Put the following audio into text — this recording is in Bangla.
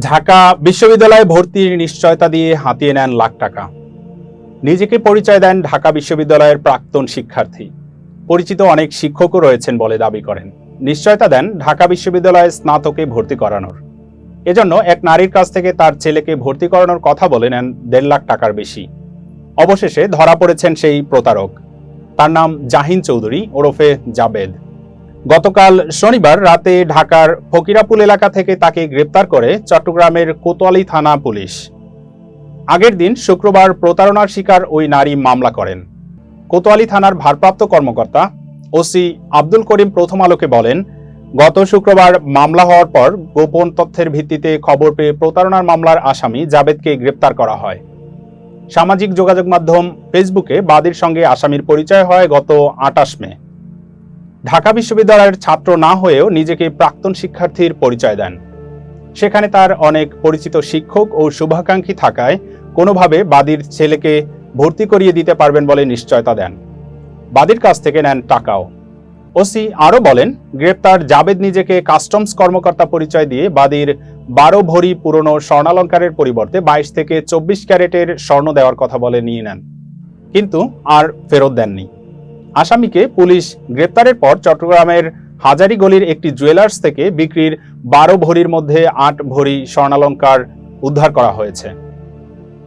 ঢাকা বিশ্ববিদ্যালয়ে ভর্তির নিশ্চয়তা দিয়ে হাতিয়ে নেন লাখ টাকা। নিজেকে পরিচয় দেন ঢাকা বিশ্ববিদ্যালয়ের প্রাক্তন শিক্ষার্থী। পরিচিত অনেক শিক্ষকও রয়েছেন বলে দাবি করেন। নিশ্চয়তা দেন ঢাকা বিশ্ববিদ্যালয়ে স্নাতকে ভর্তি করানোর। এজন্য এক নারীর কাছ থেকে তার ছেলেকে ভর্তি করানোর কথা বলে নেন দেড় লাখ টাকার বেশি। অবশেষে ধরা পড়েছেন সেই প্রতারক। তার নাম জাহিন চৌধুরী ওরফে জাবেদ। গতকাল শনিবার রাতে ঢাকার ফকিরাপুল এলাকা থেকে তাকে গ্রেপ্তার করে চট্টগ্রামের কোতোয়ালি থানা পুলিশ। আগের দিন শুক্রবার প্রতারণার শিকার ওই নারী মামলা করেন। কোতোয়ালি থানার ভারপ্রাপ্ত কর্মকর্তা ওসি আব্দুল করিম প্রথম আলোকে বলেন, গত শুক্রবার মামলা হওয়ার পর গোপন তথ্যের ভিত্তিতে খবর পেয়ে প্রতারণার মামলার আসামি জাবেদকে গ্রেপ্তার করা হয়। সামাজিক যোগাযোগ মাধ্যম ফেসবুকে বাদীর সঙ্গে আসামির পরিচয় হয় গত আটাশ মে। ঢাকা বিশ্ববিদ্যালয়ের ছাত্র না হয়েও নিজেকে প্রাক্তন শিক্ষার্থীর পরিচয় দেন। সেখানে তার অনেক পরিচিত শিক্ষক ও শুভাকাঙ্ক্ষী থাকায় কোনোভাবে বাদীর ছেলেকে ভর্তি করিয়ে দিতে পারবেন বলে নিশ্চয়তা দেন। বাদীর কাছ থেকে নেন টাকাও। ওসি আরও বলেন, গ্রেপ্তার জাবেদ নিজেকে কাস্টমস কর্মকর্তা পরিচয় দিয়ে বাদীর বারো ভরি পুরনো স্বর্ণালঙ্কারের পরিবর্তে বাইশ থেকে চব্বিশ ক্যারেটের স্বর্ণ দেওয়ার কথা বলে নিয়ে নেন। কিন্তু আর ফেরত দেননি। আসামিকে পুলিশ গ্রেপ্তারের পর চট্টগ্রামের হাজারিগলির একটি জুয়েলার্স থেকে বিক্রির বারো ভরির মধ্যে আট ভরি স্বর্ণালঙ্কার উদ্ধার করা হয়েছে।